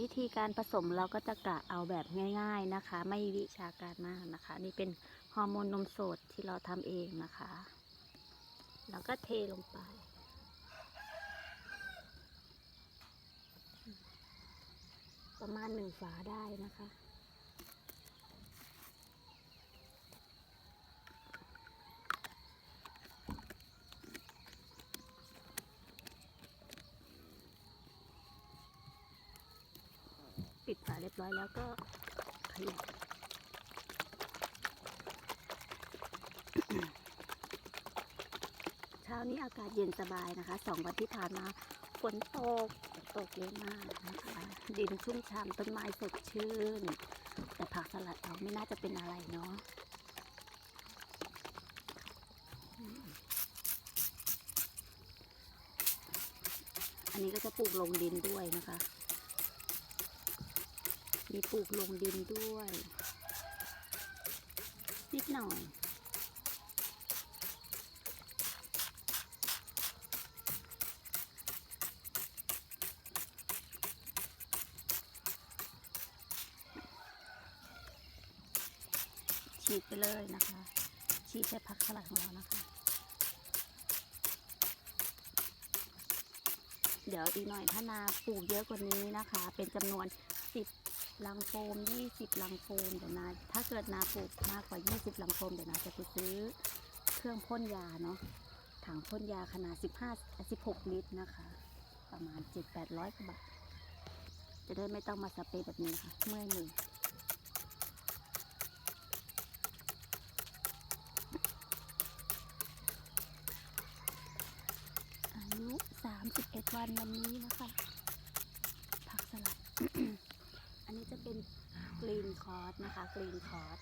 วิธีการผสมเราก็จะกะเอาแบบง่าย ๆนะคะ ไม่วิชาการมากนะคะ นี่เป็นฮอร์โมนนมสดที่เราทำเองนะคะเราก็เทลงไป ประมาณหนึ่งฝาได้นะคะ ปิดฝาเร้อยแล้วก็ขยับเช้านี้อากาศเย็นสบายนะคะสองวันที่ผ่านมาฝนตกตกเยอะมากนะคะดินชุ่มฉ่ำต้นไม้สดชื่น แต่ผักสลัดเราไม่น่าจะเป็นอะไรเนาะอันนี้ก็จะปลูกลงดินด้วยนะคะ มีปลูกลงดินด้วย นิดหน่อย ฉีดไปเลยนะคะ ฉีดใช้ผักสลัดของเรานะคะ เดี๋ยวอีกหน่อยถ้านาปลูกเยอะกว่านี้นะคะ เป็นจำนวน ลังโฟม20ลังโฟมเดี๋ยวนาถ้าเกิดนาปลูกมากกว่า20ลังโฟมเดี๋ยวนาจะไปซื้อเครื่องพ่นยาเนาะถังพ่นยาขนาด15 16ลิตรนะคะ ประมาณ7-800กว่าบาทจะได้ไม่ต้องมาสเปรย์แบบนี้ค่ะเมื่อยมืออายุ31วันวันนี้นะคะ ผักสลัด กรีนคอร์สนะคะกรีนคอร์ส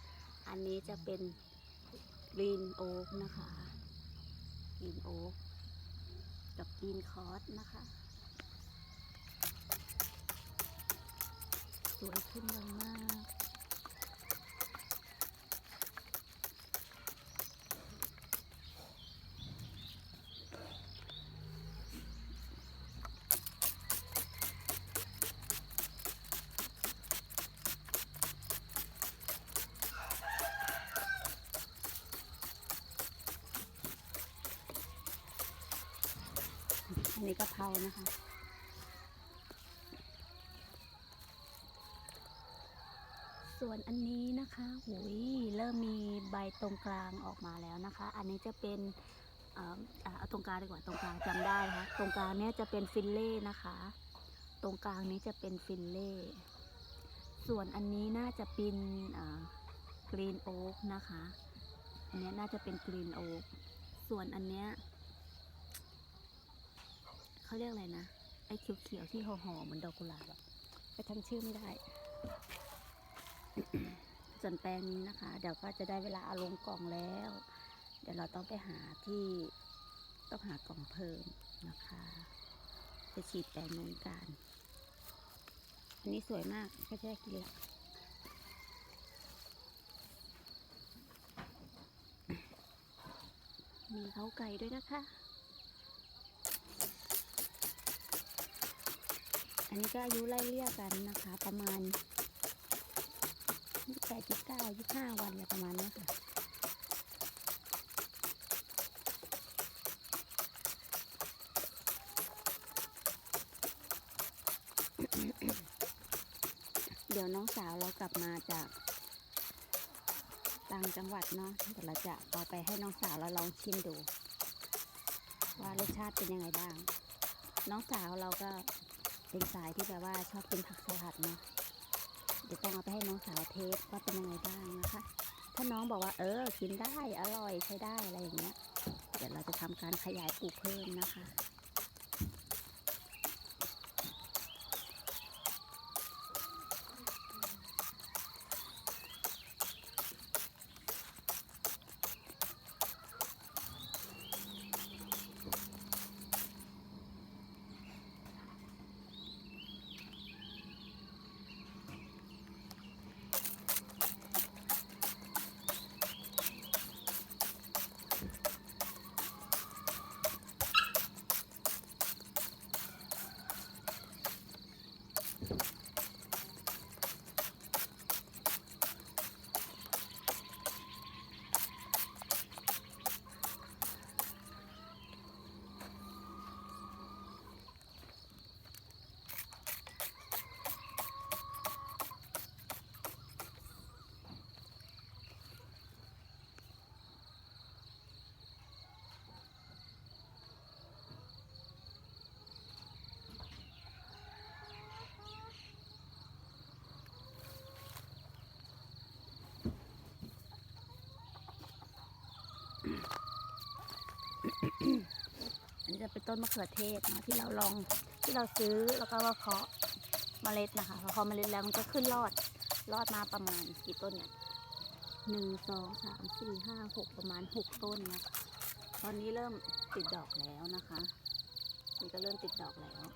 อันนี้จะเป็นกรีนโอ๊กนะคะกรีนโอ๊กกับกรีนคอร์สนะคะ สวยขึ้นเร็วมาก อั นนี้กะเพรานะคะ ส่วนอันนี้นะคะหุยเริ่มมีใบตรงกลางออกมาแล้วนะคะ อันนี้จะเป็นเอาตรงกลางดีกว่าตรงกลางจำได้นะคะตรงกลางเนี้ยจะเป็นฟิลเล่นะคะ ตรงกลางนี้จะเป็นฟิลเล่ ส่วนอันนี้น่าจะเป็นกรีนโอ๊กนะคะอันนี้น่าจะเป็นกรีนโอ๊กส่วนอันเนี้ย เขาเรียกอะไรนะ ไอ้เขียวๆที่ห่อๆเหมือนดอกกุหลาบอะไปทำชื่อไม่ได้ ส่วนแปลงนี้นะคะ เดี๋ยวก็จะได้เวลาเอาลงกล่องแล้ว เดี๋ยวเราต้องไปหาที่ต้องหากล่องเพิ่มนะคะจะฉีดแปลงนู้นกันอันนี้สวยมากก็จะได้กินละมีเขาไก่ด้วยนะคะ อันนี้ก็อายุไล่เลี่ยกันนะคะ ประมาณแปดจุดเก้ายี่ห้าวันอะไรประมาณนี้ค่ะเดี๋ยวน้องสาวเรากลับมาจากต่างจังหวัดเนาะเดี๋ยวเราจะเอาไปให้น้องสาวเราลองชิมดู ว่ารสชาติเป็นยังไงบ้าง น้องสาวเราก็ เป็นสายที่แบบว่าชอบกินผักสลัดเนาะเดี๋ยวต้องเอาไปให้น้องสาวเทสว่าเป็นยังไงบ้างนะคะ ถ้าน้องบอกว่าเออกินได้อร่อยใช้ได้อะไรอย่างเงี้ย เดี๋ยวเราจะทำการขยายปลูกเพิ่มนะคะ อ็นต้นมะเขือเทศนะที่เราลองที่เราซื้อแล้วก็ว่าเพาะเมล็ดนะคะพอเพาะเมล็ดแล้วมันก็ขึ้นรอดรอดมาประมาณกี่ต้นเนี่ยหนึ่งสองสามสี่ห้าหกประมาณหกต้นนะตอนนี้เริ่มติดดอกแล้วนะคะมันก็เริ่มติดดอกแล้วแล้ว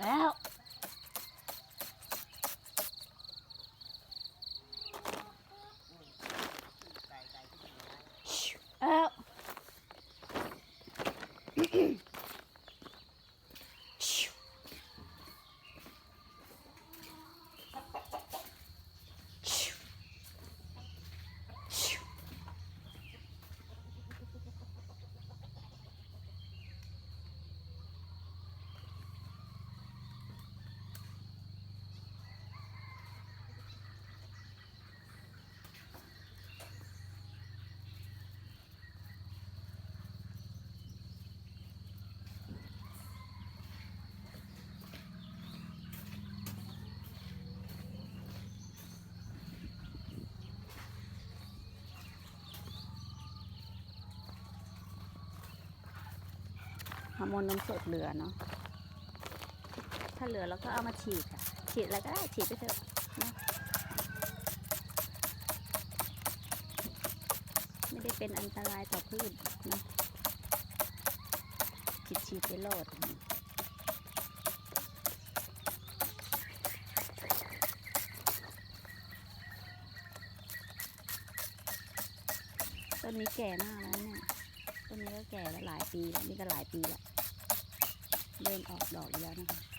แล้ว ฮอร์โมนนมสดเหลือเนาะถ้าเหลือเราก็เอามาฉีดค่ะ ฉีดอะไรก็ได้ฉีดไปเถอะนะไม่ได้เป็นอันตรายต่อพืชนะฉีดฉีดไปโหลดต้นนี้แก่มากแล้วเนี่ย ต้นนี้ก็แก่แล้วหลายปีแล้วนี่ก็หลายปีแล้วเริ่มออกดอกแล้วนะคะ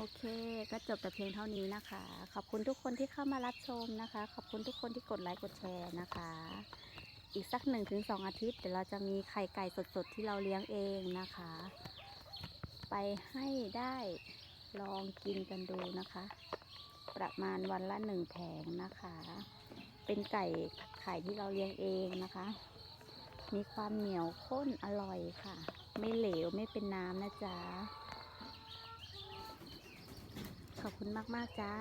โอเค ก็จบแต่เพียงเท่านี้นะคะ ขอบคุณทุกคนที่เข้ามารับชมนะคะ ขอบคุณทุกคนที่กดไลค์กดแชร์นะคะ อีกสักหนึ่งถึงสองอาทิตย์เดี๋ยวเราจะมีไข่ไก่สดๆที่เราเลี้ยงเองนะคะ ไปให้ได้ลองกินกันดูนะคะ ประมาณวันละหนึ่งแผงนะคะ เป็นไก่ไข่ที่เราเลี้ยงเองนะคะ มีความเหนียวข้นอร่อยค่ะ ไม่เหลวไม่เป็นน้ำนะจ๊ะ ขอบคุณมาก ๆ จ้า